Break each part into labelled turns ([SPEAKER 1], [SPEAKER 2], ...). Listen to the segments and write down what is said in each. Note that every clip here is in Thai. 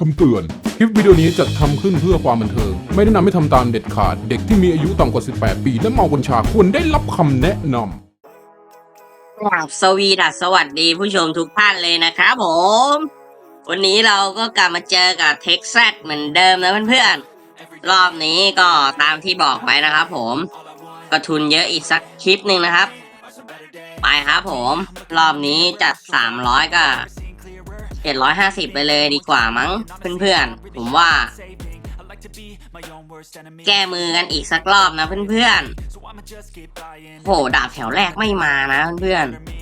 [SPEAKER 1] คำเตือน คลิปวิดีโอนี้จัดทำขึ้นเพื่อความบันเทิง ไม่แนะนำให้ทำตามเด็ดขาด เด็กที่มีอายุต่ำกว่า 18 ปี และเมากัญชาควรได้รับคำแนะนำ
[SPEAKER 2] กราบสวีดัสสวัสดีผู้ชมทุกท่านเลยนะครับผม วันนี้เราก็กลับมาเจอกับเท็กซัสเหมือนเดิมนะเพื่อนๆ รอบนี้ก็ตามที่บอกไปนะครับผมก็ทุนเยอะอีกสักคลิปหนึ่งนะครับ ไปครับผม รอบนี้จัด 300ก็ 750 ไปเลยดีกว่ามั้งเพื่อนๆ ผมว่า แก้มือกันอีกสักรอบนะเพื่อนๆโหดาบแถวแรกไม่มานะเพื่อนๆ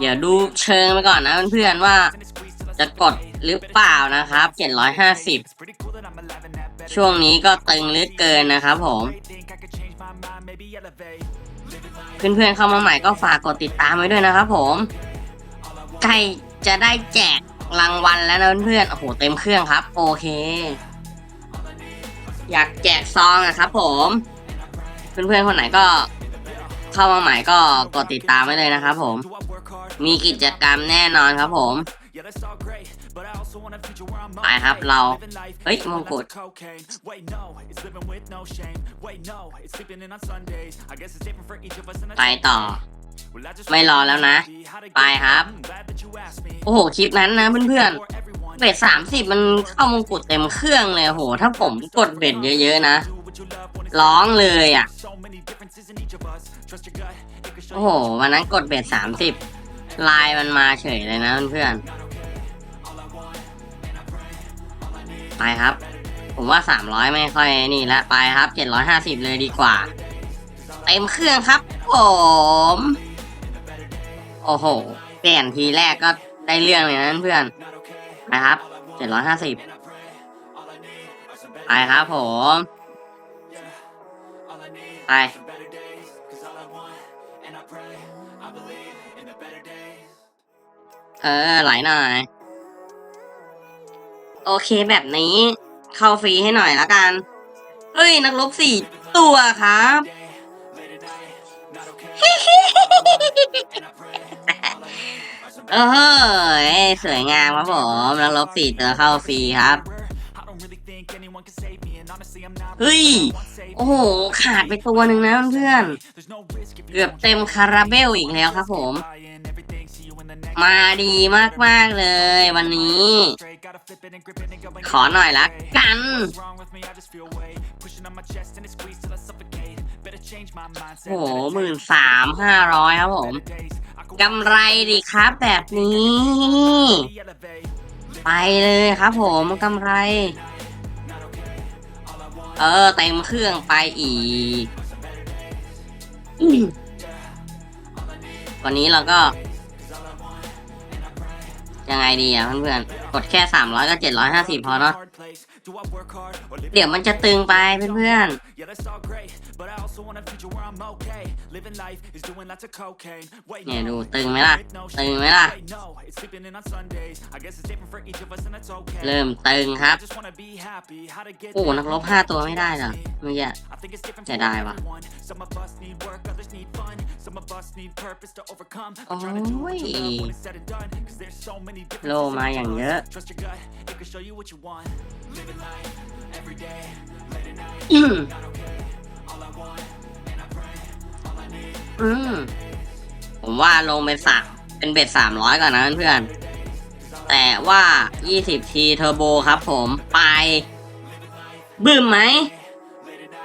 [SPEAKER 2] เดี๋ยวดูเชิงไปก่อนนะเพื่อนๆว่าจะกดหรือเปล่านะครับ 750 ช่วงนี้ก็ตึงเลือเกินนะครับผม เพื่อนๆเข้ามาใหม่ก็ฝากกดติดตามไว้ด้วยนะครับผมใกล้จะได้แจกรางวัลแล้วนะเพื่อนๆโอ้โหเต็มเครื่องครับ โอเค อยากแจกซองอะครับผม เพื่อนๆคนไหนก็เข้ามาใหม่ก็กดติดตามไว้เลยนะครับผม มีกิจกรรมแน่นอนครับผม ไปครับเรา เฮ้ยมงกุฎไปต่อ ไม่รอแล้วนะ ไปครับ โอ้โห คลิปนั้นนะเพื่อนๆ เบ็ดสามสิบมันเข้ามงกุฎเต็มเครื่องเลยโห ถ้าผมกดเบ็ดเยอะๆนะ ร้องเลยอะ โอ้โห วันนั้นกดเบ็ดสามสิบลายมันมาเฉยเลยนะเพื่อนๆ ไปครับ ผมว่าสามร้อยไม่ค่อยนี่ละไปครับเจ็ดร้อยห้าสิบเลยดีกว่า เต็มเครื่องครับผม โอ้โหเปลี่ยนทีแรกก็ได้เรื่องเลยนะเพื่อนนะครับเจ็ดร้อยห้าสิบไปครับผม ไปเออไหลหน่อย โอเคแบบนี้ เข้าฟรีให้หน่อยละกัน เฮ้ย นักรบสี่ตัวครับ เออสวยงามครับผมนักรบสี่ตัวเข้าฟรีครับเฮ้ย โอ้โห ขาดไปตัวหนึ่งนะเพื่อน เกือบเต็มคาราเบลอีกแล้วครับผม มาดีมากๆเลยวันนี้ ขอหน่อยละกัน โอ้โหหมื่นสามห้าร้อยครับผมกำไรดีครับแบบนี้ ไปเลยครับผมกำไร เออเต็มเครื่องไปอีกวันนี้เราก็ ยังไงดีอะเพื่อนๆกดแค่สามร้อยก็เจ็ดร้อยห้าสิบพอเนาะเดี๋ยวมันจะตึงไปเพื่อนๆ เนี่ยดูตึงไหมล่ะ ตึงไหมล่ะ เริ่มตึงครับ โอ้นักรบห้าตัวไม่ได้เหรอเมื่อกี้เสียดายว่ะโอ้ยโลมาอย่างเยอะอืม อืมผมว่าลงเป็นสามเป็นเบ็ดสามร้อยก่อนนะเพื่อนๆแต่ว่ายี่สิบทีเทอร์โบครับผมไป บึ้มไหม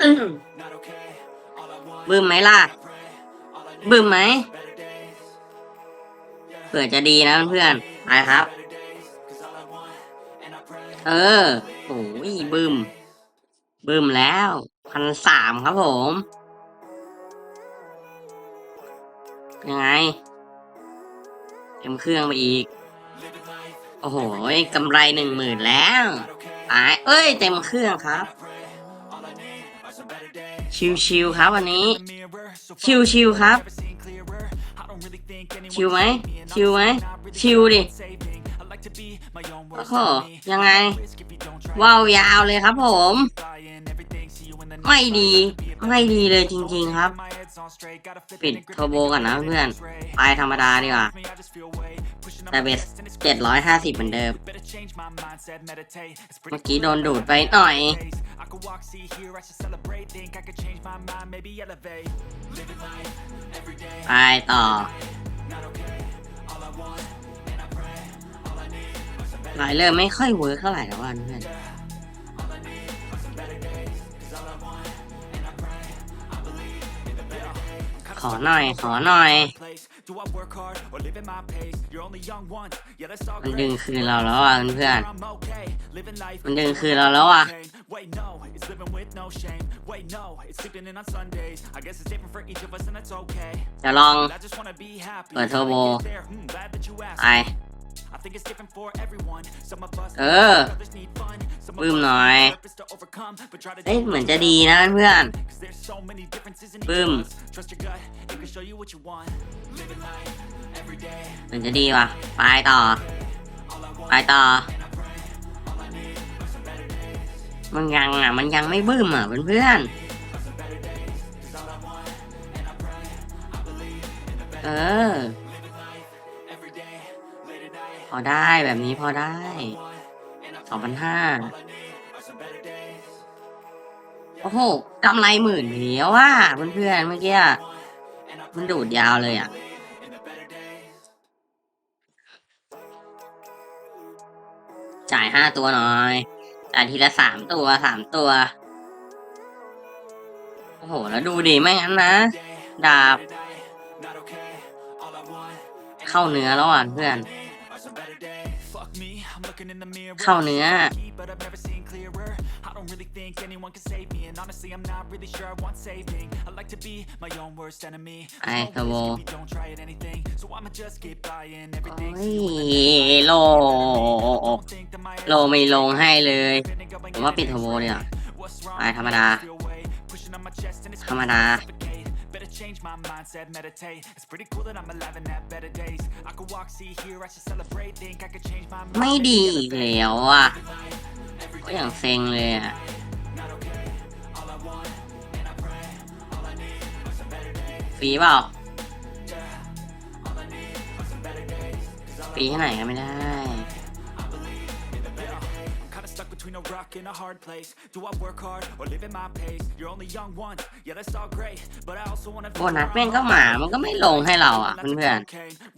[SPEAKER 2] อืมบึ้มไหมล่ะ บึ้มไหมเผื่อจะดีนะเพื่อนๆไปครับ เออโอ้ยบึ้ม บึ้มแล้วพันสามครับผม ยังไง เต็มเครื่องไปอีก โอ้โหกำไรหนึ่งหมื่นแล้วไปเอ้ย เต็มเครื่องครับ ชิวๆครับวันนี้ ชิวๆครับ ชิวไหม ชิวไหม ชิวดิโอ้โหยังไง ว้าวยาวเลยครับผม ไม่ดี ไม่ดีเลยจริงๆครับ ปิดเทอร์โบก่อนนะเพื่อนไปธรรมดาดีกว่าแต่เบสเจ็ดร้อยห้าสิบเหมือนเดิม เมื่อกี้โดนดูดไปหน่อย ไปต่อหลายเริ่มไม่ค่อยเวิร์คเท่าไหร่แล้วว่ะเพื่อน ขอหน่อย ขอหน่อย มันดึงคืนเราแล้วอะเพื่อน มันดึงคืนเราแล้วอะ จะลองเปิดเทอร์โบไป เออปื้มหน่อยเอ๊ะเหมือนจะดีนะเพื่อนๆปื้มเหมือนจะดีว่ะ ไปต่อ ไปต่อ มันยังอะ มันยังไม่บึ้มอะเพื่อนๆเออ พอได้แบบนี้พอได้สองพันห้าโอ้โหกำไรหมื่นเดียวว่ะเพื่อนๆเมื่อกี้มันดูดยาวเลยอะจ่ายห้าตัวหน่อยจ่ายทีละสามตัวสามตัว โอ้โห แล้วดูดิไม่งั้นนะ ดาบ เข้าเนื้อแล้วอะเพื่อน เข้าเนื้อไอเทอร์โบโอ้ยโลโลไม่ลงให้เลย ผมว่าปิดเทอร์โบเลยอะไปธรรมดา ธรรมดา ไม่ดีอีกแล้วอะก็อย่างเซ็งเลยอะฟรีเปล่าฟรีที่ไหนก็ไม่ได้
[SPEAKER 3] Kinda stuck between a rock and a hard place. Do I work hard or live at my pace? You're only young once, yeah, that's all great. But I also wanna
[SPEAKER 2] โบนัสแม่งก็มามันก็ไม่ลงให้เราอะเพื่อน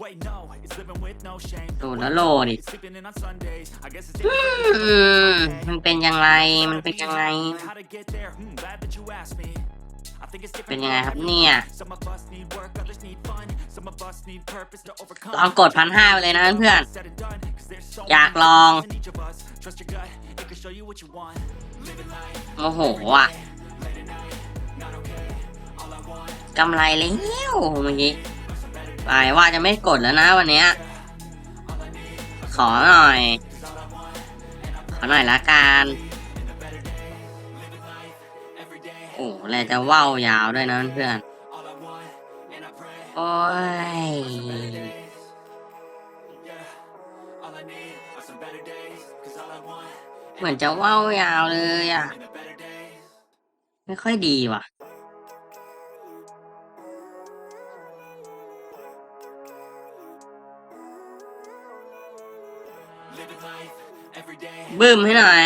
[SPEAKER 3] Wait, no, it's living with no shame.
[SPEAKER 2] ๆดูแล้วโลดิ
[SPEAKER 3] It's sleeping in on Sundays. I guess it's
[SPEAKER 2] อืมมันเป็นยังไงมันเป็นยังไง
[SPEAKER 3] how to get there. Hmm, glad that you asked me. I think it's
[SPEAKER 2] เป็น
[SPEAKER 3] different
[SPEAKER 2] ยังไง
[SPEAKER 3] for
[SPEAKER 2] ครับ
[SPEAKER 3] everyone.
[SPEAKER 2] เนี่ย
[SPEAKER 3] Some of us need work, others need fun. Some of us need purpose to overcome.
[SPEAKER 2] ลองกดพันห้าไปเลยนะเพื่อน
[SPEAKER 3] Said and done, 'cause there's so
[SPEAKER 2] อยาก
[SPEAKER 3] many
[SPEAKER 2] ลอง
[SPEAKER 3] show you what you want.
[SPEAKER 2] โมโหว่ะกำไรเลยเหี้ยวเมื่อกี้ไปว่าจะไม่กดแล้วนะวันเนี้ยขอหน่อย ขอหน่อยละกันโอ้แล้วจะว่าวยาวด้วยนะเพื่อนโอ้ย เหมือนจะว่าวยาวเลยอะ ไม่ค่อยดีว่ะ บึ้มให้หน่อย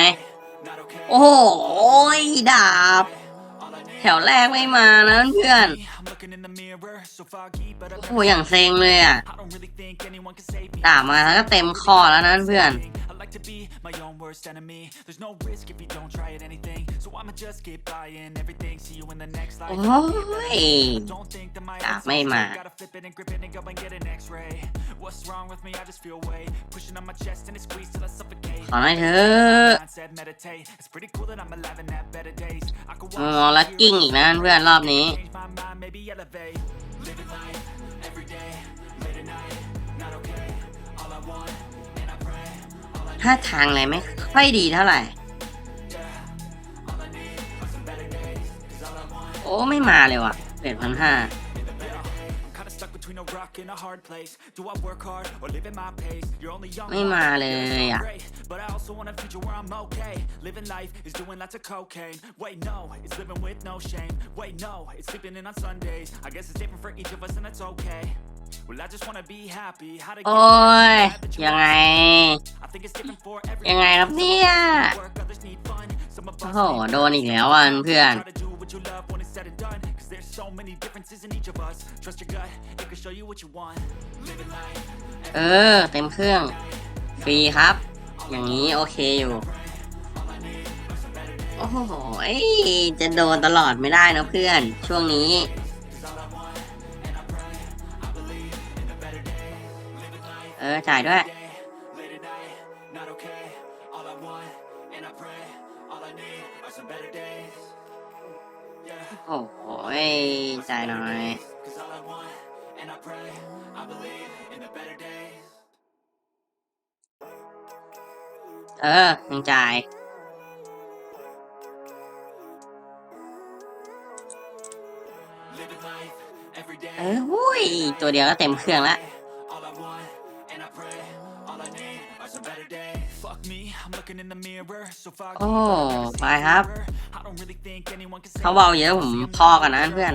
[SPEAKER 2] โอ้โหยดาบ แถวแรกไม่มานะเพื่อนโอ้โหอย่างเซ็งเลยอะ ดาบมาแล้วก็เต็มคอแล้วนะเพื่อน
[SPEAKER 3] to be my own worst enemy. There's no risk if you don't try at anything. So I'ma just keep buying everything. See you in the next life.
[SPEAKER 2] โอ้ย
[SPEAKER 3] Don't think that my
[SPEAKER 2] ดาบ
[SPEAKER 3] answer's
[SPEAKER 2] ไม่มา
[SPEAKER 3] Gotta flip it and grip it and go and get an x-ray. What's wrong with me? I just feel weight. Pushing on my chest and it squeezes till I suffocate.
[SPEAKER 2] ขอหน่อยเถอะ
[SPEAKER 3] Mindset, meditate. It's pretty cool that I'm alive and have better days. I could
[SPEAKER 2] ม
[SPEAKER 3] walk
[SPEAKER 2] องแล้วกิ้งอีกนะเพื่อนรอบนี้
[SPEAKER 3] change my mind, maybe elevate. All I
[SPEAKER 2] ถ้าทางอะไรไม่ค่อยดีเท่าไหร่ โอ้ไม่มาเลยว่ะเปลี่ยนพันห้า
[SPEAKER 3] Kinda stuck between a rock and a hard place. Do I work hard or live at my pace? You're only young.
[SPEAKER 2] ไม่มาเลยอะ
[SPEAKER 3] great, but I also want a future where I'm okay. Living life is doing lots of cocaine. Wait, no, it's living with no shame. Wait, no, it's sleeping in on Sundays. I guess it's different for each of us, and that's okay. Well, I just wanna be happy. How to get
[SPEAKER 2] โอ้ย
[SPEAKER 3] there, have the
[SPEAKER 2] ยังไง
[SPEAKER 3] I think it's different for
[SPEAKER 2] ยังไงครับเนี่ย
[SPEAKER 3] work, others need fun. Some of
[SPEAKER 2] โอ้
[SPEAKER 3] us
[SPEAKER 2] โห
[SPEAKER 3] need
[SPEAKER 2] โดนอีกแล้วอะเพื่อน
[SPEAKER 3] Try to do what you love when it's said and done. Cause there's so many differences in each of us. Trust your gut, it can show you what you want. Living life,
[SPEAKER 2] เออ เต็มเครื่อง ฟรีครับ อย่างนี้โอเคอยู่ โอ้โหเอ้ยจะโดนตลอดไม่ได้นะเพื่อน ช่วงนี้ เออจ่ายด้วย โอ้โหจ่ายหน่อย เออยังจ่ายเออหุ้ย ตัวเดียวก็เต็มเครื่องแล้ว โอ้
[SPEAKER 3] but I never see
[SPEAKER 2] ไปครับ
[SPEAKER 3] clearer. I don't really think anyone can
[SPEAKER 2] เขา
[SPEAKER 3] save
[SPEAKER 2] เบา
[SPEAKER 3] me.
[SPEAKER 2] เยอะผม
[SPEAKER 3] See, I'm
[SPEAKER 2] พอกันนะ
[SPEAKER 3] not
[SPEAKER 2] เพื่อน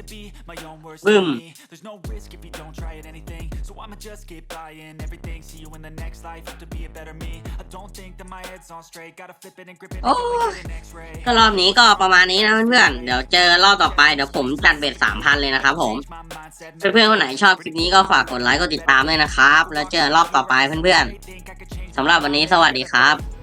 [SPEAKER 3] sure I want saving. I like to be my own worst
[SPEAKER 2] Boom.
[SPEAKER 3] enemy. There's no risk if you don't try at anything. So I'ma just keep buying everything. See you in the next life, have to be a better me. I don't think that my head's on straight. Gotta flip it and grip it
[SPEAKER 2] โอ้
[SPEAKER 3] until I get an X-ray.
[SPEAKER 2] ก็รอบนี้ก็ประมาณนี้นะเพื่อนๆเดี๋ยวเจอรอบต่อไปเดี๋ยวผมจัดเบ็ดสามพันเลยนะครับผม
[SPEAKER 3] Change my mindset,
[SPEAKER 2] เพื่อนๆคนไหนชอบคลิปนี้ก็ฝากกดไลค์กดติดตามด้วยนะครับ แล้วเจอรอบต่อไปเพื่อน
[SPEAKER 3] think I could change
[SPEAKER 2] ๆสำหรับวันนี้สวัสดีครับ
[SPEAKER 3] Living